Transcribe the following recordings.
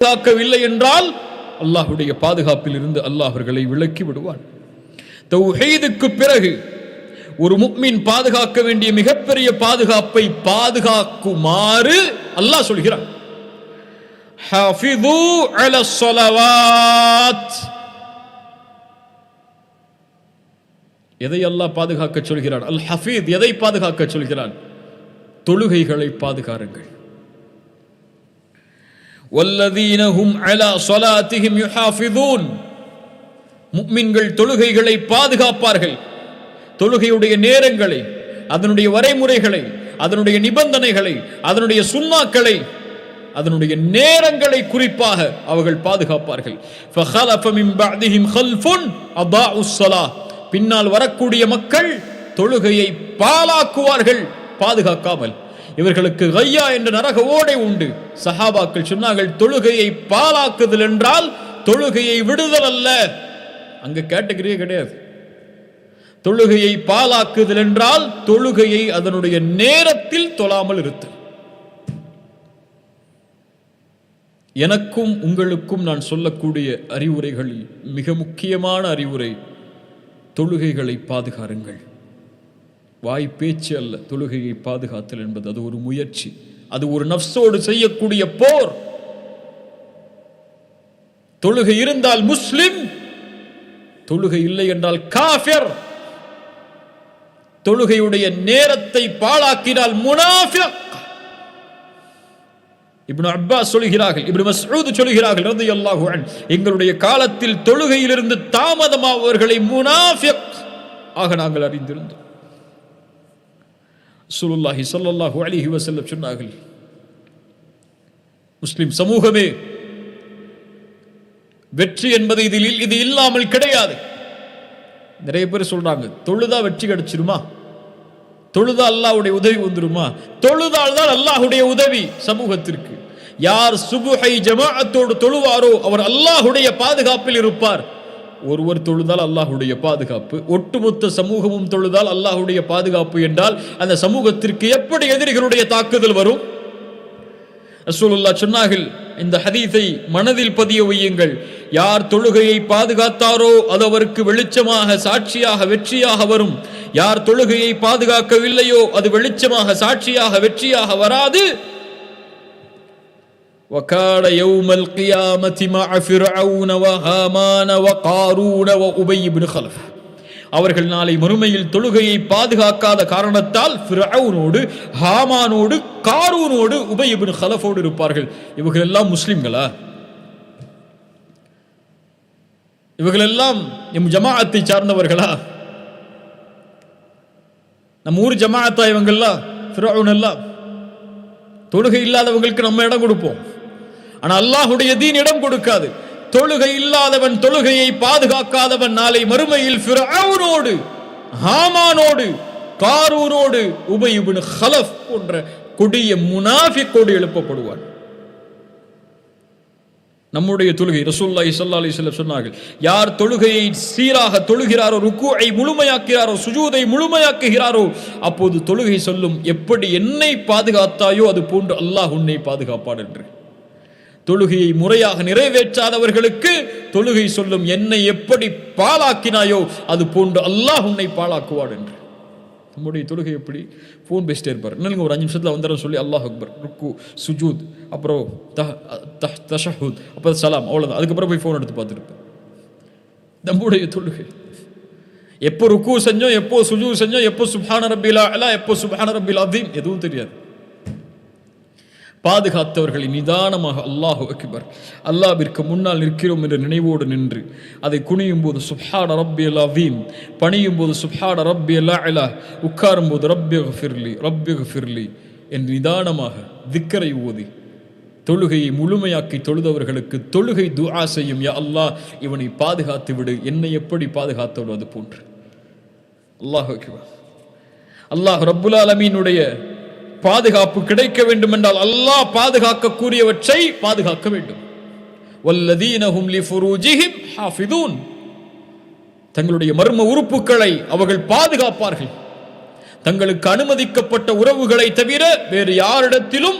பாதுகாக்கவில்லை என்றால் அல்லாஹுடைய பாதுகாப்பில் இருந்து அல்லாஹ் அவர்களை விலக்கி விடுவான். தௌஹீதுக்கு பிறகு ஒரு முக்மின் பாதுகாக்க வேண்டிய மிகப்பெரிய பாதுகாப்பை பாதுகாக்குமாறு அல்லாஹ் சொல்கிறான். ஹாஃபிது அல ஸலவாத். எதை அல்லாஹ் பாதுகாக்க சொல்கிறான்? அல் ஹஃபீத் எதை பாதுகாக்க சொல்கிறான்? தொழுகைகளை பாதுகாருங்கள். வல்லதீன ஹும் அலா சொலாத்திஹிம் யுஹாஃபிதூன் முக்மின்கள் தொழுகைகளை பாதுகாப்பார்கள். தொழுகையுடைய நேரங்களை அதனுடைய வரைமுறைகளை அதனுடைய நிபந்தனைகளை அதனுடைய சுண்ணாக்களை அதனுடைய நேரங்களை குறிப்பாக அவர்கள் பாதுகாப்பார்கள். பின்னால் வரக்கூடிய மக்கள் தொழுகையை பாலாக்குவார்கள் பாதுகாக்காமல். இவர்களுக்கு கையா என்ற நரக ஓடை உண்டு. சஹாபாக்கள் சொன்னார்கள் தொழுகையை பாலாக்குதல் என்றால் தொழுகையை விடுதல் அல்ல. அங்க கேட்டகரியே கிடையாது. தொழுகையை பாலாக்குதல் என்றால் தொழுகையை அதனுடைய நேரத்தில் தொழாமல் இருத்தல். எனக்கும் உங்களுக்கும் நான் சொல்லக்கூடிய அறிவுரைகளில் மிக முக்கியமான அறிவுரை தொழுகைகளை பாதுகாருங்கள். வாய் பேச்சு அல்ல தொழுகையை பாதுகாத்தல் என்பது அது ஒரு முயற்சி. அது ஒரு நப்சோடு செய்யக்கூடிய போர். தொழுகை இருந்தால் முஸ்லிம் தொழுகை இல்லை என்றால் காஃபிர். தொழுகையுடைய நேரத்தை பாழாக்கினால் முனாஃபிக். இப்னு அப்பா சொல்கிறார்கள் இப்னு மஸ்ஊத் சொல்கிறார்கள் ரலியல்லாஹு அன் எங்களுடைய காலத்தில் தொழுகையிலிருந்து தாமதமாவர்களை முனாஃபிக். ஆக நாங்கள் அறிந்திருந்தோம். சுலுல்லாஹி ஸல்லல்லாஹு அலிஹி வசல்ல சொன்னார்கள் முஸ்லிம் சமூகமே வெற்றி என்பது இதில் இது இல்லாமல் கிடையாது. நிறைய பேர் சொல்றாங்க தொழுதா வெற்றி கிடைச்சிருமா? தொழுதா அல்லாஹுடைய உதவி வந்துருமா? தொழுதால் தான் அல்லாஹ்வுடைய உதவி சமூகத்திற்கு. யார் சுபுஹை ஜமாஅத்தோடு தொழுவாரோ அவர் அல்லாஹ்வுடைய பாதுகாப்பில் இருப்பார். ஒருவர் தொழுதால் அல்லாஹுடைய பாதுகாப்பு. ஒட்டுமொத்த சமூகமும் தொழுதால் அல்லாஹுடைய பாதுகாப்பு என்றால் அந்த சமூகத்திற்கு எப்படி எதிரிகளுடைய தாக்குதல் வரும்? ரசூலுல்லாஹ் சொன்னார்கள் இந்த ஹதீஸை மனதில் பதிய வையுங்கள். யார் தொழுகையை பாதுகாத்தாரோ அது அவருக்கு வெளிச்சமாக சாட்சியாக வெற்றியாக வரும். யார் தொழுகையை பாதுகாக்கவில்லையோ அது வெளிச்சமாக சாட்சியாக வெற்றியாக வராது. وكان يوم القيامة مع فرعون وهامان وقارون وأبي بن خلف அவர்கள் நாளை மறுமையில் தொழுகையை பாதுகாக்காத காரணத்தால் ஃபிரௌனோடு ஹாமானோடு காரூனோடு உபயிபின் ஹலஃபோடு இருப்பார்கள் இவர்கள் எல்லாம் முஸ்லிம்களா இவர்கள் எல்லாம் எம் ஜமாஅத்தை சார்ந்தவர்களா நம்ம ஊர் ஜமாஅத்தா இவங்கெல்லாம் ஃபிரௌன் எல்லாம் தொழுகை இல்லாதவங்களுக்கு நம்ம இடம் கொடுப்போம் ஆனால் அல்லாஹுடைய தீன் இடம் கொடுக்காது. தொழுகை இல்லாதவன் தொழுகையை பாதுகாக்காதவன் நாளை மறுமையில் ஃபிரௌனோடு ஹாமானோடு காரூரோடு உபயுபின் ஹலஃப் போன்ற கொடிய முனாஃபிக்கோடு எழுப்பப்படுவான். நம்முடைய தொழுகை ரசூல்லாஹி ஸல்லல்லாஹு அலி சொன்னார்கள் யார் தொழுகையை சீராக தொழுகிறாரோ ருக்குஐ முழுமையாக்கிறாரோ சுஜூதை முழுமையாக்குகிறாரோ அப்போது தொழுகை சொல்லும் எப்படி என்னை பாதுகாத்தாயோ அது போன்று அல்லாஹ் உன்னை பாதுகாப்பான் என்று. தொழுகையை முறையாக நிறைவேற்றாதவர்களுக்கு தொழுகை சொல்லும் என்னை எப்படி பாழாக்கினாயோ அது போன்று அல்லாஹ் உன்னை பாழாக்குவான் என்று நம்முடைய தொழுகை எப்படி ஃபோன் பேசிட்டே இருப்பார் இன்னும் ஒரு அஞ்சு நிமிஷத்தில் வந்துடும் சொல்லி அல்லாஹ் அக்பர் ருக்கு சுஜூத் அப்புறம் தஹ் தஷஹூத் அப்போ சலாம் அவ்வளோதான் அதுக்கப்புறம் போய் ஃபோன் எடுத்து பார்த்துருப்பேன் நம்முடைய தொழுகை எப்போ ருக்கு செஞ்சோம் எப்போ சுஜூ செஞ்சோம் எப்போ சுபான ரபிலா எல்லாம் எப்போ சுபான ரப்பில் அதீம் எதுவும் தெரியாது பாதுகாத்தவர்களை நிதானமாக அல்லாஹு அக்பர். அல்லாவிற்கு முன்னால் நிற்கிறோம் என்ற நினைவோடு நின்று அதை குனியும் போது சுப்ஹான ரப்பி அலீம் பணியும் போது சுப்ஹான ரப்பி அலா உட்காரும் போது ரப்பி ஃபிர்லி ரப்பி ஃபிர்லி என்று நிதானமாக திக்கரை ஓதி தொழுகையை முழுமையாக்கி தொழுதவர்களுக்கு தொழுகை துஆ செய்யும் யா அல்லாஹ் இவனை பாதுகாத்து விடு என்னை எப்படி பாதுகாத்தவளோ அது போன்று. அல்லாஹ் அல்லாஹ் ரப்புல் அலமீனுடைய பாதுகாப்பு கிடைக்க வேண்டும் என்றால் அல்லாஹ் பாதுகாக்கக்கூடியவற்றை பாதுகாக்க வேண்டும். வல்லதீனஹும் லிஃபுரூஜிஹிம் ஹாஃபிதூன். தங்களுடைய மர்ம உறுப்புகளை அவர்கள் பாதுகாப்பார்கள். தங்களுக்கு அனுமதிக்கப்பட்ட உறவுகளை தவிர வேறு யாரிடத்திலும்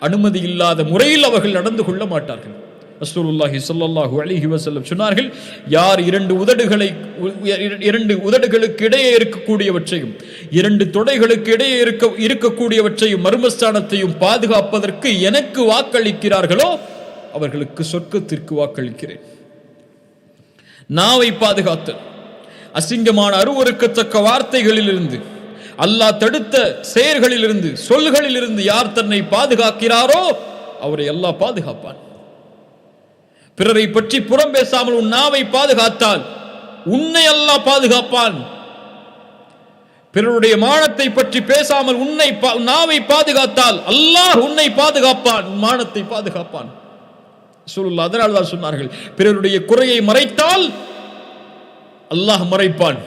அனுமதி இல்லாத முறையில் அவர்கள் நடந்து கொள்ள மாட்டார்கள். ரசூலுல்லாஹி ஸல்லல்லாஹு அலிஹி வசல்லம் சொன்னார்கள் யார் இரண்டு உதடுகளை இரண்டு உதடுகளுக்கு இடையே இருக்கக்கூடியவற்றையும் இரண்டு தொடைகளுக்கு இடையே இருக்க இருக்கக்கூடியவற்றையும் மர்மஸ்தானத்தையும் பாதுகாப்பதற்கு எனக்கு வாக்களிக்கிறார்களோ அவர்களுக்கு சொர்க்கத்திற்கு வாக்களிக்கிறேன். நாவை பாதுகாத்தல் அசிங்கமான அருவருக்கத்தக்க வார்த்தைகளிலிருந்து அல்லாஹ் தடுத்த செயல்களிலிருந்து சொல்களிலிருந்து யார் தன்னை பாதுகாக்கிறாரோ அவரை எல்லாம் பாதுகாப்பான். பிறரை பற்றி புறம் பேசாமல் உன் நாவை பாதுகாத்தால் உன்னை அல்லாஹ் பாதுகாப்பான். பிறருடைய மானத்தை பற்றி பேசாமல் உன்னை நாவை பாதுகாத்தால் அல்லாஹ் உன்னை பாதுகாப்பான். உன் மானத்தை பாதுகாப்பான். சொல்லுல்லா அதனால் தான் சொன்னார்கள் பிறருடைய குறையை மறைத்தால் அல்லாஹ் மறைப்பான்.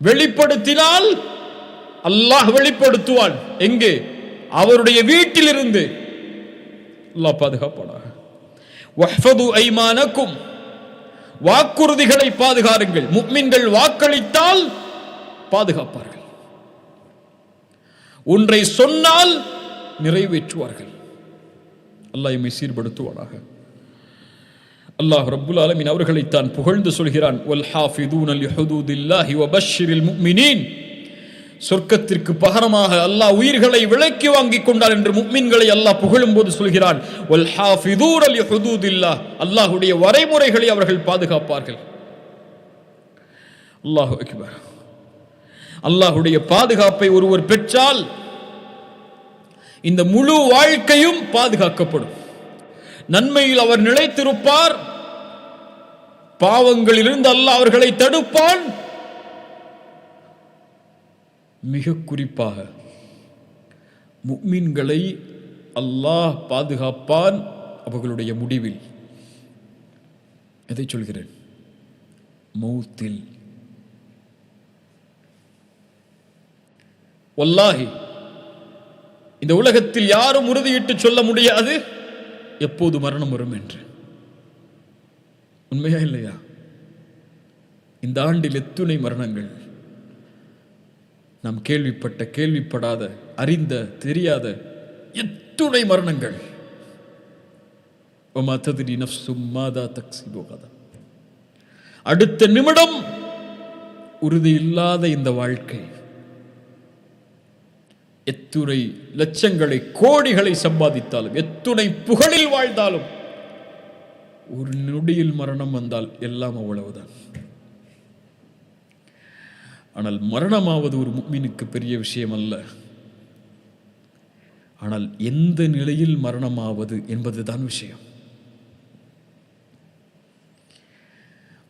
வெளிப்படுத்தினால் அல்லாஹ் வெளிப்படுத்துவான். எங்கே? அவருடைய வீட்டிலிருந்து. அல்லாஹ் பாதுகாப்பானாக. ஐமானக்கும். வாக்குறுதிகளை பாதுகாருங்கள். முக்மின்கள் வாக்களித்தால் பாதுகாப்பார்கள். ஒன்றை சொன்னால் நிறைவேற்றுவார்கள். அல்லாஹ் எம்மை சீர்படுத்துவானாக. அல்லாஹ் ரப்புல் ஆலமின் அவர்களை தான் புகழ்ந்து சொல்கிறான் வல் அல் லிஹுதூதில்லாஹி வபஷ்ஷிரில் முக்மினீன். சொர்க்கத்திற்கு பகரமாக அல்லாஹ் உயிர்களை விலக்கி வாங்கி கொண்டார் என்று முக்மின்களை அல்லாஹ் புகழும் போது சொல்கிறான் அல்லாஹுடைய வரைமுறைகளை அவர்கள் பாதுகாப்பார்கள். அல்லாஹு அக்பர். பாதுகாப்பை ஒருவர் பெற்றால் இந்த முழு வாழ்க்கையும் பாதுகாக்கப்படும். நன்மையில் அவர் நிலைத்திருப்பார் பாவங்களிலிருந்து அல்லாஹ் அவர்களை தடுப்பான் மிக குறிப்பாக முக்மீன்களை அல்லாஹ் பாதுகாப்பான் அவர்களுடைய முடிவில். எதை சொல்கிறேன்? மௌத்தில். ஒல்லாஹி இந்த உலகத்தில் யாரும் உறுதியிட்டு சொல்ல முடியாது. எப்போது மரணம் வரும் என்று. உண்மையா இல்லையா? இந்த ஆண்டில் எத்துணை மரணங்கள். நாம் கேள்விப்பட்ட கேள்விப்படாத அறிந்த தெரியாத எத்துணை மரணங்கள். ஒமா ததிரி நப்சும் போகாதா அடுத்த நிமிடம் உறுதி இல்லாத இந்த வாழ்க்கை. எத்துணை லட்சங்களை கோடிகளை சம்பாதித்தாலும் எத்துணை புகழில் வாழ்ந்தாலும் ஒரு நொடியில் மரணம் வந்தால் எல்லாம் அவ்வளவுதான். ஆனால் மரணமாவது ஒரு முக்மீனுக்கு பெரிய விஷயம் அல்ல ஆனால் எந்த நிலையில் மரணமாவது என்பதுதான் விஷயம்.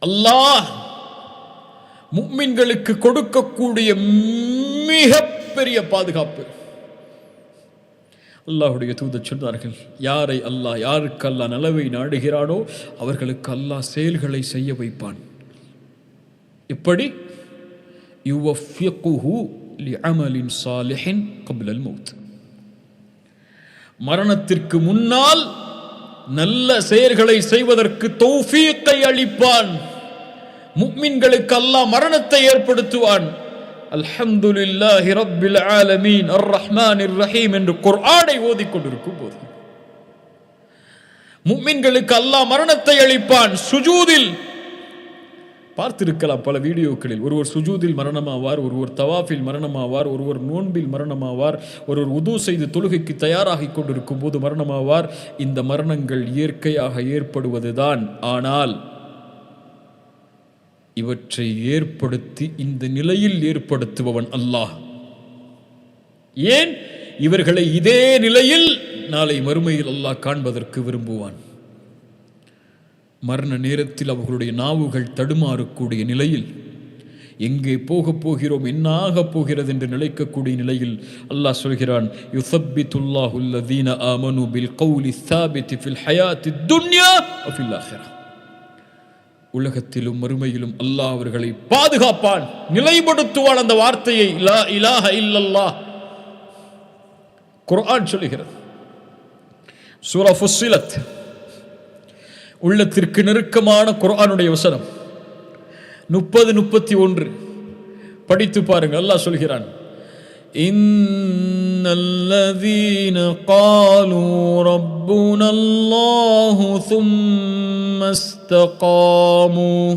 அல்லாஹ் முக்மீன்களுக்கு கொடுக்கக்கூடிய மிகப்பெரிய பாதுகாப்பு. அல்லாஹுடைய தூத சொன்னார்கள் யாரை அல்லாஹ் யாருக்கு அல்லாஹ் நலவை நாடுகிறானோ அவர்களுக்கு அல்லாஹ் செயல்களை செய்ய வைப்பான். எப்படி யுவஃபியகுஹு லிஅமலின் சாலிஹின் கபிலல் மௌத் மரணத்திற்கு முன்னால் நல்ல செயல்களை செய்வதற்கு தௌஃபீக்கை அளிப்பான். முக்மின்களுக்கு அல்லாஹ் மரணத்தை ஏற்படுத்துவான். அல்ஹம்துலில்லாஹி ரப்பில் ஆலமீன் அர் ரஹ்மானிர் ரஹீம் என்று குர்ஆனை ஓதிக்கொண்டிருக்கும் போது. முக்மின்களுக்கு அல்லாஹ் மரணத்தை அளிப்பான். சுஜூதில் பார்த்திருக்கலாம் பல வீடியோக்களில். ஒருவர் சுஜூதில் மரணமாவார் ஒருவர் தவாஃபில் மரணமாவார் ஒருவர் நோன்பில் மரணமாவார் ஒருவர் உது செய்து தொழுகைக்கு தயாராகி கொண்டிருக்கும் போது மரணமாவார். இந்த மரணங்கள் இயற்கையாக ஏற்படுவதுதான். ஆனால் இவற்றை ஏற்படுத்தி இந்த நிலையில் ஏற்படுத்துபவன் அல்லாஹ். ஏன்? இவர்களை இதே நிலையில் நாளை மறுமையில் அல்லாஹ் காண்பதற்கு விரும்புவான். மரண நேரத்தில் அவர்களுடைய நாவுகள் தடுமாறக்கூடிய நிலையில் எங்கே போகப் போகிறோம்? என்னாக போகிறது? என்று நிலைக்கக்கூடிய நிலையில் அல்லாஹ் சொல்கிறான் யுசப்பித்துல்லாஹு ஆமனு பில் கௌலி சாபித்தி ஃபில் ஹயாத்தி துன்யா ஃபில் ஆஹிரா உலகத்திலும் மறுமையிலும் அல்லாஹ் அவர்களை பாதுகாப்பான் நிலைப்படுத்துவான் அந்த வார்த்தையை லா இலாஹ இல்லல்லாஹ். குர்ஆன் சொல்லுகிறது. சூரா ஃபுஸ்ஸிலத். உள்ளத்திற்கு நெருக்கமான குர்ஆனுடைய வசனம் முப்பது முப்பத்தி ஒன்று படித்து பாருங்கள் அல்லாஹ் சொல்கிறான் إن الذين قالوا ربنا الله ثم استقاموا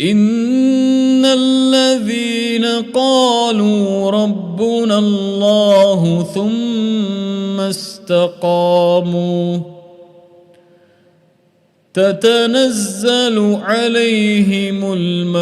إن الذين قالوا ربنا الله ثم استقاموا تتنزل عليهم الم